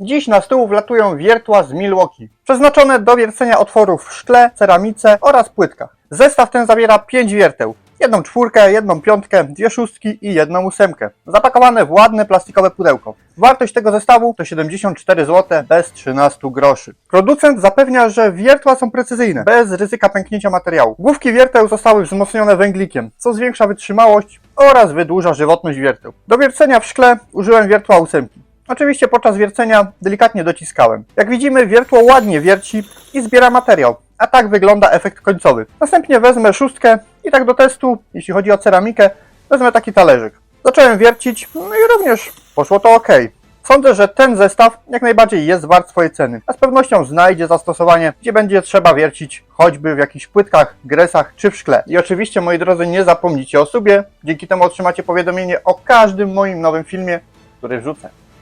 Dziś na stół wlatują wiertła z Milwaukee, przeznaczone do wiercenia otworów w szkle, ceramice oraz płytkach. Zestaw ten zawiera 5 wierteł, jedną czwórkę, jedną piątkę, dwie szóstki i jedną ósemkę, zapakowane w ładne plastikowe pudełko. Wartość tego zestawu to 74 zł bez 13 groszy. Producent zapewnia, że wiertła są precyzyjne, bez ryzyka pęknięcia materiału. Główki wierteł zostały wzmocnione węglikiem, co zwiększa wytrzymałość oraz wydłuża żywotność wierteł. Do wiercenia w szkle użyłem wiertła ósemki. Oczywiście podczas wiercenia delikatnie dociskałem. Jak widzimy, wiertło ładnie wierci i zbiera materiał, a tak wygląda efekt końcowy. Następnie wezmę szóstkę i tak do testu, jeśli chodzi o ceramikę, wezmę taki talerzyk. Zacząłem wiercić, no i również poszło to ok. Sądzę, że ten zestaw jak najbardziej jest wart swojej ceny, a z pewnością znajdzie zastosowanie, gdzie będzie trzeba wiercić choćby w jakichś płytkach, gresach czy w szkle. I oczywiście, moi drodzy, nie zapomnijcie o subie, dzięki temu otrzymacie powiadomienie o każdym moim nowym filmie, który wrzucę.